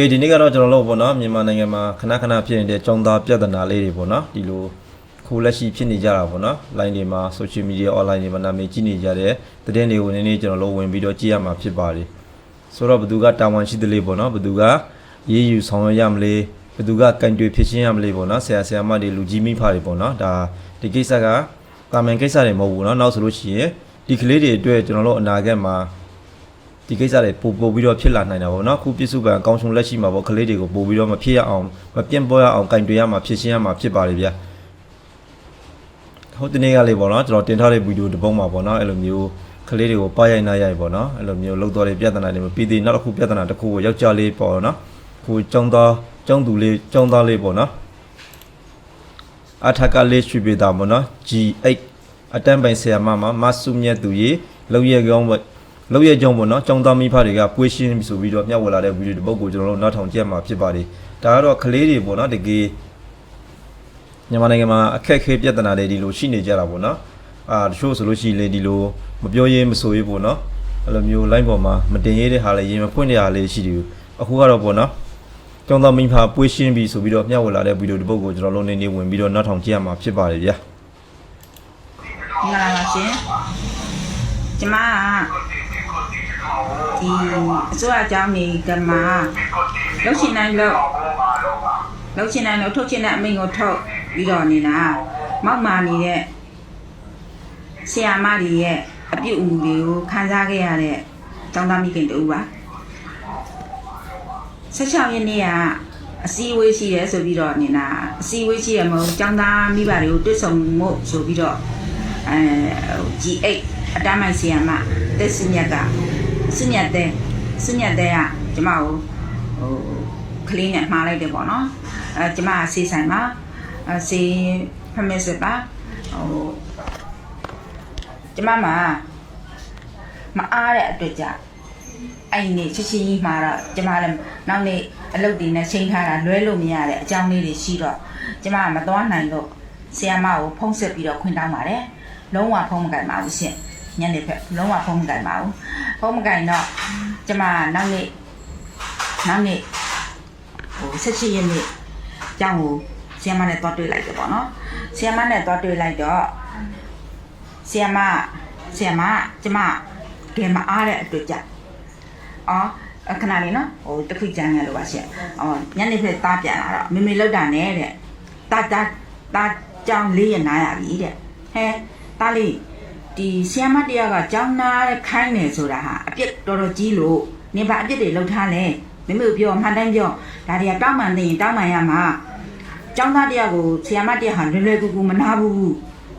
ကဲဒီနေ့ကတော့ကျွန်တော်တို့ပေါ့နော်မြန်မာနိုင်ငံမှာခဏခဏဖြစ်နေတဲ့ចောင်းသားပြဿနာလေးတွေပေါ့နော်ဒီလိုခုလက်ရှိဖြစ်နေကြတာပေါ့နော် line တွေမှာ social media online တွေမှာနာမည်ကြီးနေကြတဲ့သတင်းတွေကိုနည်းနည်းကျွန်တော်တို့ဝင်ပြီးတော့ကြည့်ရမှာဖြစ်ပါတယ်ဆိုတော့ဘသူကတာဝန်ရှိသလဲပေါ့နော်ဘသူကရေးယူဆောင်ရွက်ရမလဲဘသူကကန်တွေဖြစ်ချင်းရမလဲပေါ့နော်ဆရာဆရာမတွေလူကြီးမိဖတွေပေါ့နော်ဒါဒီကိစ္စကတာမန်ကိစ္စတွေမဟုတ်ဘူးနော်နောက်ဆိုလို့ရှိရင်ဒီကလေးတွေအတွက်ကျွန်တော်တို့အနာဂတ်မှာ ဒီကိစ္စတွေပို့ပို့ပြီးတော့ဖြစ်လာနိုင်တာပေါ့နော်အခုပြစ်စုပံအကောင်းဆုံးလက်ရှိမှာပေါ့ကလေးတွေကိုပို့ပြီးတော့မဖြစ်ရအောင်မပြန့်ပွားရအောင်ကင်တွယ်ရမှာဖြစ်ရှင်းရမှာဖြစ်ပါလေဗျာဟုတ်ဒီနေ့ကလေးပေါ့နော်ကျွန်တော်တင်ထားတဲ့ဗီဒီယိုတစ်ပုံမှာပေါ့နော်အဲ့လိုမျိုးကလေးတွေကိုပါရိုက်နာရိုက်ပေါ့နော်အဲ့လိုမျိုးလောက်တော်တဲ့ပြဿနာတွေမပြီးသေးနောက်တစ်ခုပြဿနာတစ်ခုကိုယောက်ျားလေးပေါ့နော်ခုចောင်းသားចောင်းသူလေးចောင်းသားလေးပေါ့နော်အထက်ကလေးရွှေပေတာပေါ့နော် G8 အတန်းပိုင်ဆရာမမမဆုမြတ်သူရေလောက်ရကောင်းပေါ့ လောက်ရကြောင်းပေါ့နော်ចောင်းသားမိဖတွေကပွေးရှင်းဆိုပြီးတော့မျှဝေလာတဲ့ဗီဒီယိုတစ်ပုဒ်ကိုကျွန်တော်တို့နောက်ထောင်ကြည့်မှာဖြစ်ပါတယ်ဒါကတော့ကလေးတွေပေါ့နော်တကယ်မြန်မာနိုင်ငံမှာအခက်အခဲပြဿနာတွေဒီလိုရှိနေကြတာပေါ့နော်အာတချို့ဆိုလို့ရှိရင်လေဒီလိုမပြောရေးမဆိုရေးပေါ့နော်အဲ့လိုမျိုး line ပေါ်မှာမတင်ရေးတဲ့ဟာလည်းရင်မဖွင့်တဲ့ဟာလေးရှိတယ်အခုကတော့ပေါ့နော်ចောင်းသားမိဖပွေးရှင်းပြီးဆိုပြီးတော့မျှဝေလာတဲ့ဗီဒီယိုတစ်ပုဒ်ကိုကျွန်တော်တို့နေနေဝင်ပြီးတော့နောက်ထောင်ကြည့်ရမှာဖြစ်ပါတယ်ဗျာမင်္ဂလာပါရှင်ကျမက ဒီအစိုးရအကြောင်းနေကမှာလှုပ်ရှင်နိုင်လို့လှုပ်ရှင်နိုင်လို့ထုတ်ရှင်တဲ့အမိန့်ကိုထုတ်ပြီးတော့နေတာမောက်မာနေတဲ့ဆရာမတွေရဲ့အပြုတ်အမူတွေကိုခံစားခဲ့ရတဲ့ကျောင်းသားမိခင်တူပါ16ရက်နေ့ကအစည်းအဝေးရှိရဲဆိုပြီးတော့နေတာအစည်းအဝေးရှိရမဟုတ်ကျောင်းသားမိဘတွေကိုတွေ့ဆုံမှုဆိုပြီးတော့ အဲ G8 အတမ်းမိုင်ဆီယမတက်စညက်ကစညက်တဲ့စညက်တဲ့ကကျမကိုဟိုကလေးနဲ့မှားလိုက်တယ်ပေါ့နော်အဲကျမကဆေးဆိုင်မှာအဲဆေးဖမက်စစ်ပါဟိုကျမမှာမအားတဲ့အတွက်ကြောင့်အဲ့ဒီနေ့ချက်ချင်းကြီးမှာတော့ကျမလည်းနောက်နေ့အလုပ်တွေနဲ့ချိန်ထားတာလွဲလို့မရတဲ့အကြောင်းလေးတွေရှိတော့ကျမကမသွားနိုင်လို့ဆီယမကိုဖုံးဆက်ပြီးတော့ခွင့်တောင်းပါတယ် လုံးဝဖုံးမကင်ပါဘူးရှင်ညနေဖက်လုံးဝဖုံးမကင်ပါဘူးဖုံးမကင်တော့ကျမနောက်နေ့နောက်နေ့ဟို16ရက်နေ့ကျောင်းကိုဆီယမနဲ့တွားတွေ့လိုက်တယ်ပေါ့နော်ဆီယမနဲ့တွားတွေ့လိုက်တော့ဆီယမဆီယမကျမကဲမအားတဲ့အတွက်ကြောင့်အော်အခဏလေးနော်ဟိုတစ်ခုကြမ်းရလို့ပါရှင်အော်ညနေဖက်တားပြန်လာတော့မေမေလောက်တာနဲ့တဲ့တာတာတာကြောင်းလေးရနားရပြီတဲ့ဟဲ တားလေးဒီဆီယမတရားကကြောင်းနာခိုင်းနေဆိုတာဟာအပြစ်တော်တော်ကြီးလို့နေပါအပြစ်တွေလောက်ထားလဲမမေပြောမှန်တိုင်းပြောဒါတွေကတောင်းမှန်သိရင်တောင်းမှန်ရမှာကျောင်းသားတရားကိုဆီယမတရားဟာလွယ်လွယ်ကူကူမနာဘူး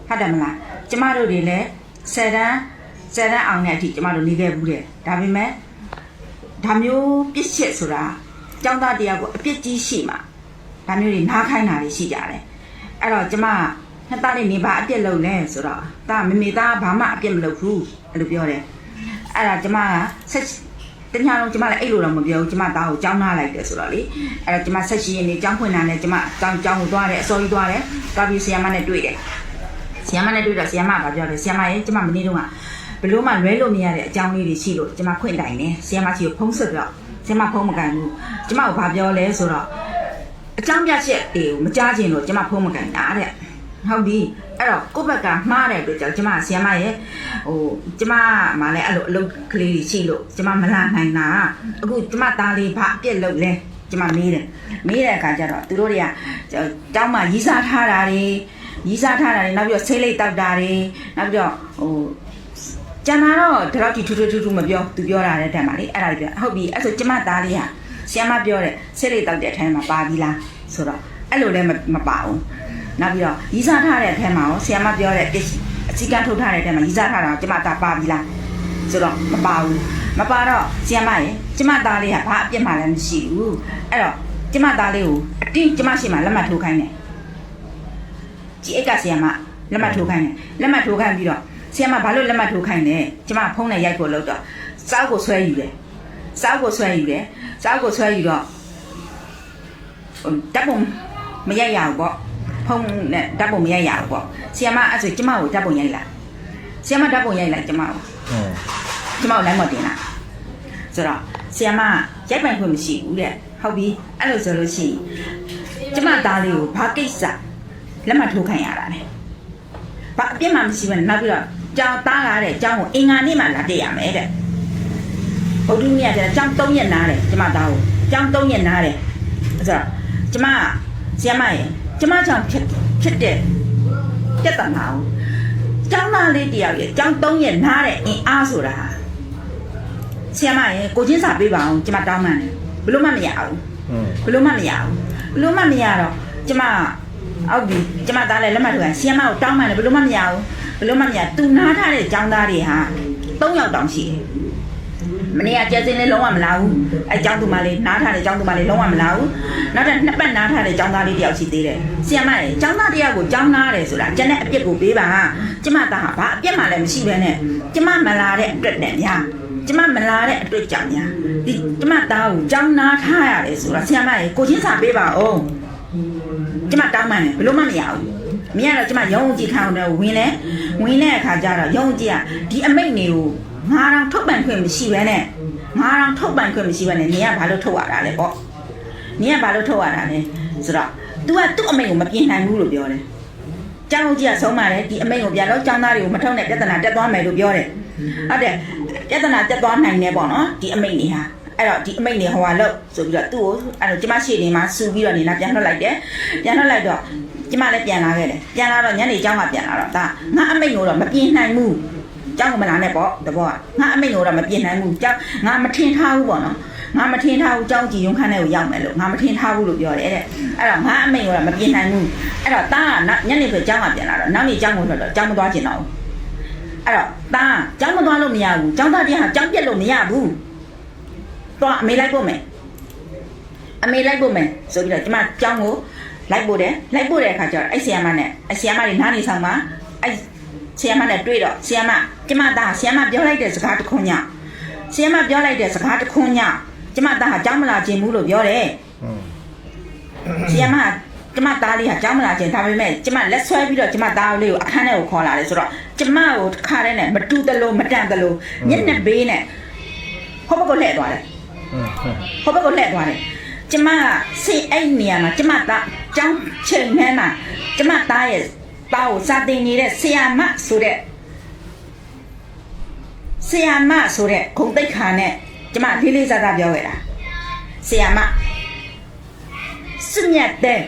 ဟုတ်တယ်မလားကျမတို့တွေလည်းဆယ်တန်းဆယ်တန်းအောင်တဲ့အထိကျမတို့နေခဲ့ဘူးတဲ့ဒါပေမဲ့ဒါမျိုးပြစ်ချက်ဆိုတာကျောင်းသားတရားကိုအပြစ်ကြီးရှိမှာဒါမျိုးတွေနားခိုင်းတာတွေရှိကြတယ်အဲ့တော့ကျမ နှစ်သားလေးနေပါအပြစ်လုပ်လဲဆိုတော့ဒါမမေသားဘာမှအပြစ်မလုပ်ဘူးအဲ့လိုပြောတယ်အဲ့ဒါကျမကဆက်တညာလုံးကျမလည်းအဲ့လိုတော့မပြောဘူးကျမသားကိုကြောင်းနာလိုက်တယ်ဆိုတော့လေအဲ့တော့ကျမဆက်ရှိရင်နေကြောင်းဖွင့်တာနဲ့ကျမကြောင်းကြောင်းကိုသွားတယ်အစောကြီးသွားတယ်ကာပြီးဆီယမနဲ့တွေ့တယ်ဆီယမနဲ့တွေ့တော့ဆီယမကပြောတယ်ဆီယမရဲ့ကျမမနေ့တုန်းကဘလို့မှလွဲလို့မရတဲ့အကြောင်းလေးတွေရှိလို့ကျမခွင့်တိုင်နေဆီယမချီကိုဖုံးဆက်ပြီးတော့ဆီယမဖုံးမကန်ဘူးကျမကဘာပြောလဲဆိုတော့အကြောင်းပြချက်တွေကိုမကြားချင်လို့ကျမဖုံးမကန်တာတဲ့ ဟုတ်ပြီအဲ့တော့ကိုယ့်ဘက်ကမှားတဲ့အတွက်ကြောင့်ကျမဆီယမရဲ့ဟိုကျမမှလည်းအဲ့လိုအလုပ်ကလေးတွေရှိလို့ကျမမလာနိုင်တာအခုကျမသားလေးဘာအပြစ်လုပ်လဲကျမမေးတယ်မေးတဲ့အခါကျတော့သူတို့တွေကတောင်းမှရီးစားထားတာတွေရီးစားထားတာတွေနောက်ပြီးတော့ဆေးလိပ်တောက်တာတွေနောက်ပြီးတော့ဟိုကျန်တာတော့ဒီလောက်ထိထူးထူးထူးထူးမပြောသူပြောတာတဲ့တက်ပါလေအဲ့ဒါပြောဟုတ်ပြီအဲ့ဆိုကျမသားလေးဟာဆီယမပြောတဲ့ဆဲလေးတောက်တဲ့အထိုင်းမှာပါပြီလားဆိုတော့အဲ့လိုလည်းမပါဘူး နောက်ပြီးတော့ရီးစားထားတဲ့အထဲမှာရောဆီယမပြောတဲ့အစည်းကမ်းထုတ်ထားတဲ့အထဲမှာရီးစားထားတာကျမသားပါပြီလားဆိုတော့မပါဘူးမပါတော့ဆီယမရဲ့ကျမသားလေးကဘာအပြစ်မှလည်းမရှိဘူးအဲ့တော့ကျမသားလေးကိုအတင်းကျမရှိမှလက်မှတ်ထိုးခိုင်းတယ်ကြီးအိတ်ကဆီယမလက်မှတ်ထိုးခိုင်းတယ်လက်မှတ်ထိုးခိုင်းပြီးတော့ဆီယမဘာလို့လက်မှတ်ထိုးခိုင်းလဲကျမဖုန်းနဲ့ရိုက်ဖို့လုပ်တော့စောက်ကိုဆွဲယူတယ်စောက်ကိုဆွဲယူတယ်စောက်ကိုဆွဲယူတော့ဟိုဓာတ်ပုံမရိုက်ရဘူးပေါ့ ဖုန်းနဲ့ဓာတ်ပုံမရိုက်ရဘူးပေါ့ဆီယမအဲ့ဆိုကျမကိုဓာတ်ပုံရိုက်လိုက်ဆီယမဓာတ်ပုံရိုက်လိုက်ကျမကိုဟုတ်ကျမကိုလိုက်မတင်လာဆိုတော့ဆီယမဆရိုက်ပိုင်ခွင့်မရှိဘူးတဲ့ဟုတ်ပြီအဲ့လိုဆိုလို့ရှိရင်ကျမသားလေးကိုဘာကိစ္စလက်မှတ်ထိုးခိုင်းရတာလဲဘာအပြစ်မှမရှိဘူးနဲ့နောက်ပြီးတော့ကြောင်သားလာတဲ့အကြောင်းကိုအင်္ဂါနေ့မှလာတက်ရမယ်တဲ့ဘုဒ္ဓမြတ်တဲ့အကြောင်း၃ရက်နားတယ်ကျမသားကိုအကြောင်း၃ရက်နားတယ်ဆိုတော့ကျမဆရာမရဲ့ ကျမကြောင့်ဖြစ်ဖြစ်တဲ့ပြဿနာကိုကျောင်းသားလေးတယောက်ရဲ့ကျောင်း၃ရက်နားတဲ့အင်အားဆိုတာဟာဆရာမရဲ့ကိုချင်းစာပေးပါအောင်ကျမတောင်းမှန်းတယ်ဘလို့မှမရဘူး อืม ဘလို့မှမရဘူးဘလို့မှမရတော့ကျမအောက်ပြီကျမသားလည်းလက်မှတ်ထိုးရဆီယမကိုတောင်းမှန်းတယ်ဘလို့မှမရဘူးဘလို့မှမရသူနားထားတဲ့ចောင်းသားတွေဟာ၃ယောက်တောင်ရှိတယ် မနေ့ကကြက်စင်းလေးလုံးဝမလာဘူးအဲကျောင်းသူမလေးနားထားတဲ့ကျောင်းသူမလေးလုံးဝမလာဘူးနောက်ထပ်နှစ်ပတ်နားထားတဲ့ကျောင်းသားလေးတယောက်ရှိသေးတယ်ဆီယမရဲ့ကျောင်းသားတယောက်ကိုကျောင်းနားတယ်ဆိုတာကျန်တဲ့အပြစ်ကိုပေးပါကျမသားဟာဘာအပြစ်မှလည်းမရှိဘဲနဲ့ကျမမလာတဲ့အတွက်နဲ့များကျမမလာတဲ့အတွက်ကြောင့်များဒီကျမသားကိုကျောင်းနားထားရတယ်ဆိုတာဆီယမရဲ့ကိုချင်းစာပေးပါအောင်ကျမတောင်းပန်တယ်ဘလို့မှမရဘူးမရတော့ကျမရုံးကြည့်ခံတော့ဝင်လဲဝင်တဲ့အခါကျတော့ရုံးကြည့်ကဒီအမိတ်နေကို ငါတော့ထုတ်ပန်ခွင့်မရှိဘဲနဲ့ငါတော့ထုတ်ပန်ခွင့်မရှိဘဲနဲ့နင်ကဘာလို့ထုတ်ရတာလဲပေါ့နင်ကဘာလို့ထုတ်ရတာလဲဆိုတော့ तू ကသူ့အမိတ်ကိုမပြင်နိုင်ဘူးလို့ပြောတယ်ကျောင်းကြီးကဆုံးပါတယ်ဒီအမိတ်ကိုပြန်တော့ကျောင်းသားတွေကိုမထုတ်နဲ့ပြဿနာတက်သွားမယ်လို့ပြောတယ်ဟုတ်တယ်ပြဿနာတက်သွားနိုင်တယ်ပေါ့နော်ဒီအမိတ်တွေဟာအဲ့တော့ဒီအမိတ်တွေဟိုဟာလို့ဆိုပြီးတော့သူ့ကိုအဲ့တော့ကျမရှိနေမှာစူပြီးတော့နေလာပြန်ထွက်လိုက်တယ်ပြန်ထွက်လိုက်တော့ကျမလည်းပြန်လာခဲ့တယ်ပြန်လာတော့ညနေကျောင်းကပြန်လာတော့ဒါငါအမိတ်ကိုတော့မပြင်နိုင်ဘူး ကျောင်းကမလာနဲ့ပေါ့တဘောကငါအမိတ်ကိုတော့မပြင်နိုင်ဘူးကျောင်းငါမထင်ထားဘူးပေါ့နော်ငါမထင်ထားဘူးကျောင်းကြည်ရုံခန်းထဲကိုရောက်မယ်လို့ငါမထင်ထားဘူးလို့ပြောတယ်တဲ့အဲ့တော့ငါအမိတ်ကိုတော့မပြင်နိုင်ဘူးအဲ့တော့တာကညနေပဲကျောင်းကပြန်လာတော့နောက်နေ့ကျောင်းကိုထွက်တော့ကျောင်းမသွားချင်တော့ဘူးအဲ့တော့တာကျောင်းမသွားလို့မရဘူးကျောင်းသားတရားကျောင်းပြက်လို့မရဘူးတော့အမေလိုက်ဖို့မယ်အမေလိုက်ဖို့မယ်ဆိုပြီးတော့ကျမကျောင်းကိုလိုက်ပို့တယ်လိုက်ပို့တဲ့အခါကျတော့အဲ့ဆီယမနဲ့အဲ့ဆီယမတွေနားနေဆောင်မှာအဲ့ ဆီယမနဲ့တွေ့တော့ဆီယမကျမသားဆီယမပြောလိုက်တဲ့စကားတစ်ခွန်းညဆီယမပြောလိုက်တဲ့စကားတစ်ခွန်းညကျမသားကကြောက်မလာခြင်းဘူးလို့ပြောတယ်ဆီယမကျမသားလေးကကြောက်မလာခြင်းဒါပေမဲ့ကျမလက်ဆွဲပြီးတော့ကျမသားလေးကိုအခန်းထဲကိုခေါ်လာတယ်ဆိုတော့ကျမကိုတစ်ခါတည်းနဲ့မတူတလို့မတန်တလို့ညက်နဲ့ဘေးနဲ့ဟောဘက်ကိုလှည့်သွားတယ်ဟောဘက်ကိုလှည့်သွားတယ်ကျမကစိတ်အဲ့နေရာမှာကျမသားကြောင်းချင်မဲမှာကျမသားရဲ့ သားကိုစာတင်နေတဲ့ဆရာမဆိုတဲ့ဆရာမဆိုတဲ့ဂုံတိတ်ခါနဲ့ကျမလေးလေးစားစားပြောခဲ့တာဆရာမစွမြတ်တဲ့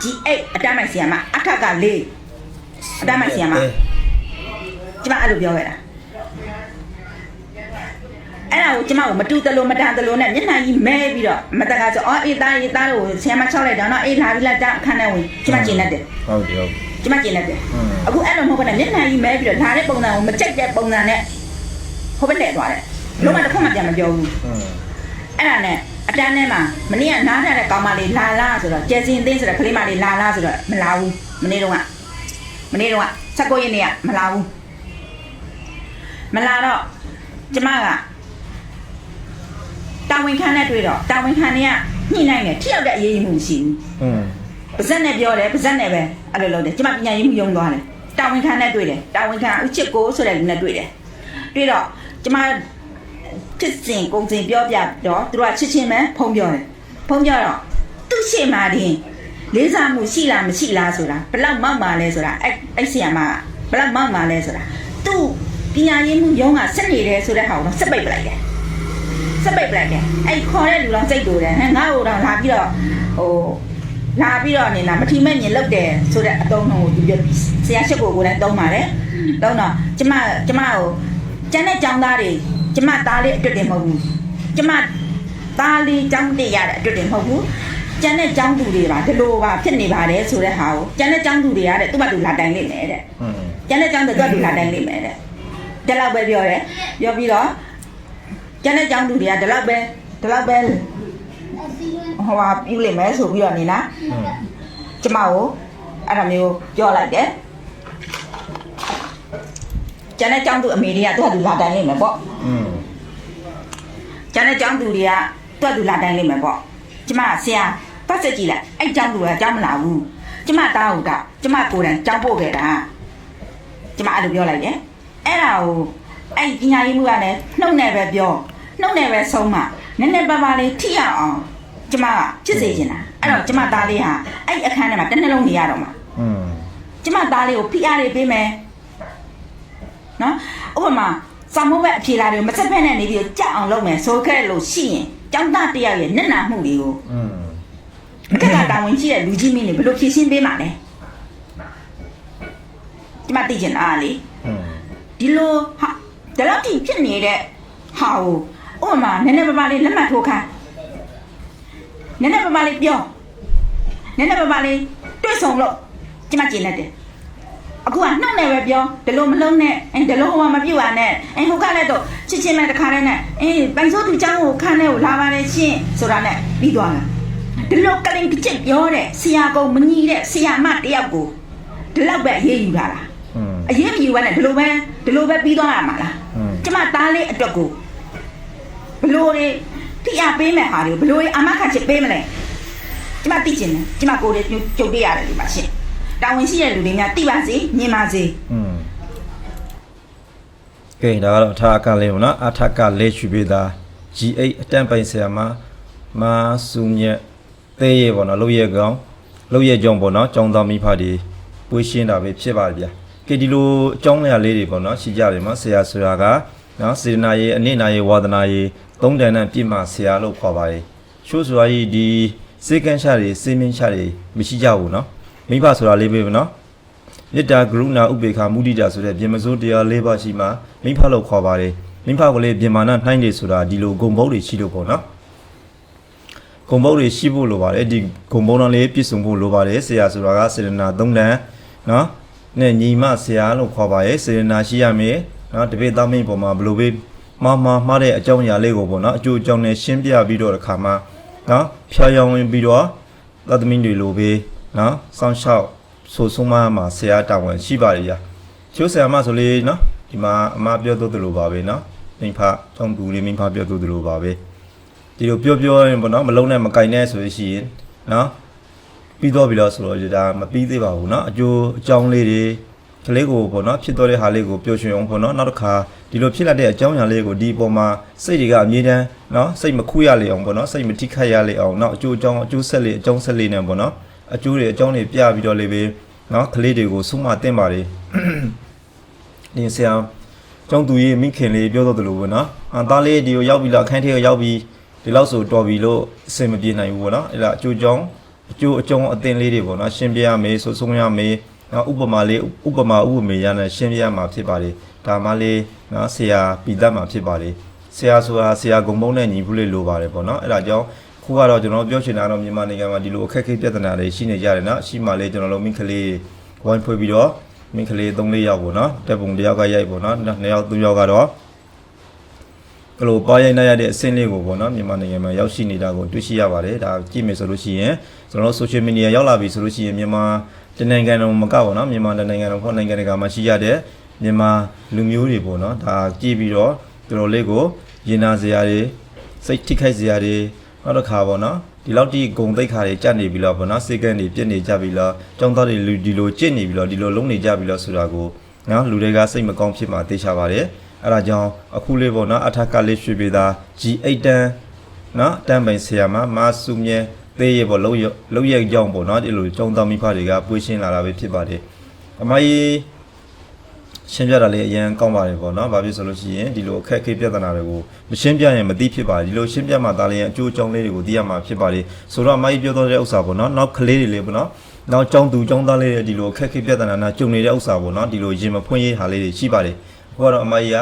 ဒီအိတ်အတမ်းမိုင်ဆရာမအထက်ကလေးအတမ်းမိုင်ဆရာမကျမအဲ့လိုပြောခဲ့တာအဲ့ဒါကိုကျမကိုမတူတလို့မတန်တလို့နဲ့မျက်နှာကြီးမဲပြီးတော့မတက်ကဆိုအော်အေးသားရေးသားလို့ဆရာမချောက်လိုက်တော့နော်အေးလာပြီးလက်တအခန်းထဲဝင်ကျမကျင်တတ်တယ်ဟုတ်တယ်ဟုတ် ကျမကျင်လက်တယ်အခုအဲ့လိုမဟုတ်ဘဲနဲ့မျက်နှာကြီးမဲပြီးတော့ဓာတ်တဲ့ပုံစံကိုမကြိုက်တဲ့ပုံစံနဲ့ဟိုဘက်လက်သွားတယ်လုံးဝတစ်ခါမှပြန်မပြောဘူးအဲ့ဒါနဲ့အတန်းထဲမှာမနေ့ကနားထားတဲ့ကောင်မလေးလာလာဆိုတော့ကျက်စင်သိန်းဆိုတဲ့ကလေးမလေးလာလာဆိုတော့မလာဘူးမနေ့တော့ကမနေ့တော့က16ရက်နေ့ကမလာဘူးမလာတော့ကျမကတာဝန်ခံနဲ့တွေ့တော့တာဝန်ခံကညှိနှိုင်းတယ်ထိရောက်တဲ့အရေးကြီးမှုရှိဘူး ပါဇက်နဲ့ပြောတယ်ပါဇက်နဲ့ပဲအဲ့လိုလုပ်တယ်ကျမပညာရေးမှုယုံသွားတယ်တာဝန်ခံနဲ့တွေ့တယ်တာဝန်ခံဥချစ်ကိုဆိုတဲ့လူနဲ့တွေ့တယ်တွေ့တော့ကျမဖြစ်စဉ်ကုန်စင်ပြောပြတော့သူတို့ကချစ်ချင်းပဲဖုံးပြောတယ်ဖုံးပြောတော့သူ့ရှေ့မှာတင်လေးစားမှုရှိလားမရှိလားဆိုတာဘလောက်မောက်ပါလဲဆိုတာအဲ့အဲ့ဆီယမကဘလောက်မောက်ပါလဲဆိုတာသူ့ပညာရေးမှုယုံကစက်နေတယ်ဆိုတဲ့ဟာကိုတော့စက်ပိတ်ပလိုက်တယ်စက်ပိတ်ပလိုက်တယ်အဲ့ခေါ်တဲ့လူတော့စိတ်တူတယ်ဟဲ့ငါ့ကိုတော့လာပြီးတော့ဟို လာပြီးတော့နေလားမထီမဲ့မြင်လောက်တယ်ဆိုတဲ့အတုံးလုံးကိုသူပြောဆရာရှိခိုးကိုလည်းတုံးပါတယ်တုံးတော့ကျမကျမကိုကျန်တဲ့ចောင်းသားတွေကျမသားလေးအတွက်တင်မဟုတ်ဘူးကျမသားလေးចောင်းတရတဲ့အတွက်တင်မဟုတ်ဘူးကျန်တဲ့ចောင်းသူတွေပါဒီလိုပါဖြစ်နေပါတယ်ဆိုတဲ့ဟာကိုကျန်တဲ့ចောင်းသူတွေကတဲ့သူ့ဘာသူလာတိုင်လိမ့်မယ်တဲ့ อืม ကျန်တဲ့ចောင်းသူကသူလာတိုင်လိမ့်မယ်တဲ့ဒီလောက်ပဲပြောတယ်ပြောပြီးတော့ ကျန်တဲ့ចောင်းသူတွေကဒီလောက်ပဲဒီလောက်ပဲ ဟိုဟာပြုလိမ့်မယ်ဆိုပြီးတော့နေလားကျမကိုအဲ့ဒါမျိုးပြောလိုက်တယ်ကျန်တဲ့ကျောင်းသူအမေတွေကသူ့ဟာသူလာတိုင်းနေမယ်ပေါ့ကျန်တဲ့ကျောင်းသူတွေကသူ့ဟာသူလာတိုင်းနေမယ်ပေါ့ကျမဆရာပတ်စက်ကြည့်လိုက်အဲ့ကျောင်းသူကကျောင်းမလာဘူးကျမတားဟုတ်ကကျမကိုယ်တိုင်ကျောင်းပို့ခဲ့တာကျမအဲ့လိုပြောလိုက်တယ်အဲ့ဒါကိုအဲ့ပညာရေးမှုကလည်းနှုတ်နဲ့ပဲပြောနှုတ်နဲ့ပဲဆုံးမနည်းနည်းပါးပါးလေးထိရအောင် ကျမကဖြစ်စေချင်တာအဲ့တော့ကျမသားလေးဟာအဲ့ဒီအခန်းထဲမှာတစ်နှစ်လုံးနေရတော့မှာ อืม ကျမသားလေးကိုဖိအားလေးပေးမယ်နော်ဥပမာစာမိုးဘက်အဖြေလာတွေကိုမစက်ဖက်နဲ့နေပြီးတော့ကြောက်အောင်လုပ်မယ်ဆိုခဲ့လို့ရှိရင်ကျောင်းသားတစ်ယောက်ရဲ့မျက်နှာမှုတွေကို อืม အထက်ကတာဝန်ရှိတဲ့လူကြီးမင်းတွေဘယ်လိုဖြေရှင်းပေးမှာလဲကျမသိချင်တာကလေ อืม ဒီလိုဟာဒီလောက်ထိဖြစ်နေတဲ့ဟာကိုဥပမာနည်းနည်းပါးပါးလေးလက်မှတ်ထိုးခိုင်း နည်းနည်းပါးပါးလေးပြောနည်းနည်းပါးပါးလေးတွေ့ဆုံလို့ကျမကျင်နေတယ်အခုကနှောက်နေပဲပြောဒီလိုမလုံးနဲ့အင်းဒီလိုဟိုကမပြုတ်ရနဲ့အင်းဟိုကလည်းတော့ချစ်ချင်းမဲ့တခါတည်းနဲ့အင်းပိုင်စိုးသူចောင်းကိုခန်းထဲကိုလာပါလေရှင်းဆိုတာနဲ့ပြီးသွားတာဒီလိုကလင်ကချစ်ပြောတဲ့ဆရာကောင်မညီတဲ့ဆရာမတယောက်ကိုဒီလောက်ပဲအေးအေးယူလာတာ อืม အရင်မယူဘဲနဲ့ဒီလိုပဲဒီလိုပဲပြီးသွားရမှာလား อืม ကျမသားလေးအတွက်ကိုဘလို့လေ ဖိအားပေးမဲ့ဟာတွေဘလို့လေအမခချစ်ပေးမလဲကျမသိချင်တယ်ကျမကိုယ်လေးကြုံတွေ့ရတယ်ဒီမှာရှင်တာဝန်ရှိတဲ့လူတွေများသိပါစေမြင်ပါစေอืมကဲဒါကတော့အထာကလေးပေါ့နော်အထာကလေးချွေပေးတာ G8 အတန့်ပိုင်ဆရာမမာစုမြက်သေးရေပေါ့နော်လှုပ်ရဲကောင်လှုပ်ရဲကြောင်ပေါ့နော်ကြောင်သားမိဖတွေပွေးရှင်းတာပဲဖြစ်ပါတယ်ဗျာကဲဒီလိုအကြောင်းအရာလေးတွေပေါ့နော်ရှိကြတယ်မှာဆရာဆိုတာက နော်စေတနာရေးအနိနာရေးဝါဒနာရေးသုံးတန်နဲ့ပြည့်မှဆရာလို့ခေါ်ပါတယ်ချိုးဆိုတာကြီးဒီစေကန်းရှာတွေစေမင်းရှာတွေမရှိကြဘူးနော်မိဖဆိုတာလေးပဲပေါ့နော်မေတ္တာကရုဏာဥပေက္ခမုဒိတာဆိုတဲ့ပြင်မစိုးတရား၄ပါးရှိမှမိဖလို့ခေါ်ပါတယ်မိဖကလေးပြင်မာနနှိုင်းနေဆိုတာဒီလိုဂုံဘုတ်တွေရှိလို့ပေါ့နော်ဂုံဘုတ်တွေရှိဖို့လိုပါတယ်ဒီဂုံဘုတ်တော်လေးပြည့်စုံဖို့လိုပါတယ်ဆရာဆိုတာကစေရနာ၃တန်နော်နဲ့ညီမဆရာလို့ခေါ်ပါရဲ့စေရနာရှိရမယ် နော်တပည့်သားမင်းပေါ်မှာဘယ်လိုပဲမမမှားတဲ့အကြောင်းအရာလေးကိုပေါ့နော်အကျိုးအကြောင်းနဲ့ရှင်းပြပြီးတော့တစ်ခါမှနော်ဖျားယောင်းဝင်ပြီးတော့သတ္တမင်းတွေလိုပဲနော်စောင့်ရှောက်ဆိုဆုံးမမှာဆရာတာဝန်ရှိပါတယ်ဗျာချိုးဆရာမဆိုလေနော်ဒီမှာအမပြောတော့သလိုပါပဲနော်မိဖကျောင်းသူလေးမိဖပြောတော့သလိုပါပဲဒီလိုပြောပြောရင်ပေါ့နော်မလုံးနဲ့မကင်နဲ့ဆိုလို့ရှိရင်နော်ပြီးတော့ပြီလို့ဆိုတော့ဒါမပြီးသေးပါဘူးနော်အကျိုးအကြောင်းလေးတွေ ကလေးကိုပေါ့နော်ဖြစ်တော့တဲ့ဟာလေးကိုပြောချင်အောင်ပေါ့နော်နောက်တစ်ခါဒီလိုဖြစ်လာတဲ့အကြောင်းအရာလေးကိုဒီအပေါ်မှာစိတ်တွေကအမြဲတမ်းနော်စိတ်မခုရလေအောင်ပေါ့နော်စိတ်မထိခိုက်ရလေအောင်နောက်အကျိုးအကြောင်းအကျိုးဆက်လေးအကြောင်းဆက်လေးနဲ့ပေါ့နော်အကျိုးတွေအကြောင်းတွေပြပြီးတော့လေးပဲနော်ကလေးတွေကိုဆုံးမတင်ပါလေဒီဆရာကျောင်းသူကြီးမိခင်လေးပြောတော့တယ်လို့ပဲနော်အသားလေးဒီကိုရောက်ပြီလားအခန်းထဲကိုရောက်ပြီဒီလောက်ဆိုတော်ပြီလို့အစင်မပြေနိုင်ဘူးပေါ့နော်အဲ့ဒါအကျိုးကြောင်းအကျိုးအကျုံးအသင်လေးတွေပေါ့နော်ရှင်းပြရမယ်ဆိုဆုံးရမယ် နော်ဥပမာလေးဥပမာဥပမေရနဲ့ရှင်းပြရမှာဖြစ်ပါလေဒါမှလေးနော်ဆရာပြီးတတ်မှာဖြစ်ပါလေဆရာဆိုတာဆရာဂုံပုံးနဲ့ညီဘူးလေးလိုပါတယ်ပေါ့နော်အဲ့ဒါကြောင့်ခုကတော့ကျွန်တော်ပြောချင်တာတော့မြန်မာနိုင်ငံမှာဒီလိုအခက်အခဲပြဿနာတွေရှိနေကြတယ်နော်ရှိမှလေကျွန်တော်တို့မိန်းကလေးဝိုင်းဖွဲ့ပြီးတော့မိန်းကလေး၃၄ယောက်ပေါ့နော်တက်ပုံတစ်ယောက်ကရိုက်ပေါ့နော်နှစ်ယောက်သုံးယောက်ကတော့ ကလိုပါရိုက်နိုင်ရတဲ့အဆင့်လေးကိုပေါ့နော်မြန်မာနိုင်ငံမှာရောက်ရှိနေတာကိုတွေ့ရှိရပါတယ်ဒါကြည့်မယ်ဆိုလို့ရှိရင်ကျွန်တော်တို့ social media ရောက်လာပြီဆိုလို့ရှိရင်မြန်မာတနိုင်ငံလုံးမကပေါ့နော်မြန်မာတနိုင်ငံလုံးခေါနိုင်ငံတကာမှာရှိရတဲ့မြန်မာလူမျိုးတွေပေါ့နော်ဒါကြည့်ပြီးတော့တော်တော်လေးကိုရင်နာစရာတွေစိတ်ထိခိုက်စရာတွေနောက်တစ်ခါပေါ့နော်ဒီလောက်ထိဂုံတိတ်ခါတွေကြက်နေပြီလားပေါ့နော်စေကန်တွေပြစ်နေကြပြီလားចောင်းသားတွေလူဒီလိုကြစ်နေပြီလားဒီလိုလုံးနေကြပြီလားဆိုတာကိုနော်လူတွေကစိတ်မကောင်းဖြစ်မှာသိချပါတယ် အဲ့ဒါကြောင့်အခုလေးပေါ့နော်အထက်ကလေးရွှေပြည်သား G8 တန်းနော်တန်းပိုင်ဆရာမမဆုမြဲသေးရပေါ့လုံးရလုံးရကြောင်းပေါ့နော်ဒီလိုကြုံတော်မိဖတွေကပွေးရှင်းလာတာပဲဖြစ်ပါတယ်အမကြီးရှင်းပြတာလေးအရင်ကောင်းပါတယ်ပေါ့နော်။ဘာဖြစ်ဆိုလို့ရှိရင်ဒီလိုအခက်အခဲပြဿနာတွေကိုမရှင်းပြရင်မသိဖြစ်ပါတယ်။ဒီလိုရှင်းပြမှသာလျှင်အကျိုးအကြောင်းလေးတွေကိုသိရမှာဖြစ်ပါတယ်။ဆိုတော့အမကြီးပြောတော့တဲ့ဥစ္စာပေါ့နော်။နောက်ကလေးတွေလေးပေါ့နော်။နောက်ចောင်းသူចောင်းသားလေးတွေဒီလိုအခက်အခဲပြဿနာနာကြုံနေတဲ့ဥစ္စာပေါ့နော်။ဒီလိုရင်မဖွင့်ရေးဟာလေးတွေရှိပါတယ်။ ကိုကတော့အမကြီးက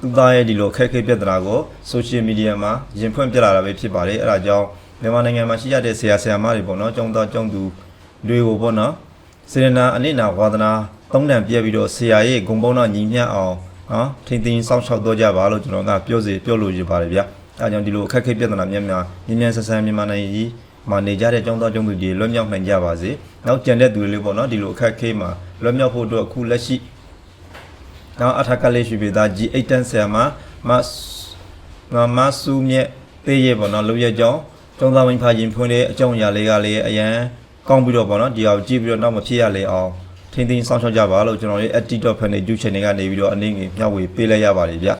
သူသားရဲ့ဒီလိုအခက်အခဲပြဿနာကို social media မှာရင်ဖွင့်ပြလာတာပဲဖြစ်ပါတယ်အဲ့ဒါကြောင့်မြန်မာနိုင်ငံမှာရှိရတဲ့ဆရာဆရာမတွေပေါ့နော်ကျောင်းသားကျောင်းသူတွေကိုပေါ့နော်စေရနာအနစ်နာဝါသနာသုံးတန်ပြည့်ပြီးတော့ဆရာရဲ့ဂုံပေါင်းတော့ညီမျှအောင်နော်ထိမ့်သိမ်းစောင့်ရှောက်တော့ကြပါလို့ကျွန်တော်ကပြောစီပြောလို့ရပါတယ်ဗျအဲဒါကြောင့်ဒီလိုအခက်အခဲပြဿနာများများညဉ့်ညံဆဆန်းမြန်မာနိုင်ငံကြီးမှာနေကြတဲ့ကျောင်းသားကျောင်းသူတွေလွတ်မြောက်နိုင်ကြပါစေနောက်ကျန်တဲ့သူတွေလေးပေါ့နော်ဒီလိုအခက်အခဲမှာလွတ်မြောက်ဖို့အတွက်အခုလက်ရှိ နောက်အထက်ကလေးရှိပြီသား G8 တန်းဆရာမမမမဆူမြက်သေးရပေါ့နော်လူရဲ့ကြောင်းចောင်းသားမင်းဖာရင်ဖွင့်တဲ့အကြောင်းအရာလေးကလေးအရန်ကောင်းပြီးတော့ပေါ့နော်ဒီအောင်ကြည့်ပြီးတော့နောက်မဖြစ်ရလေအောင်ထိမ့်သိမ်းစောင့်ရှောက်ကြပါလို့ကျွန်တော်ရဲ့ attitude fan နဲ့ YouTube channel ကနေပြီးတော့အနေငယ်မျှဝေပေးလိုက်ရပါတယ်ဗျ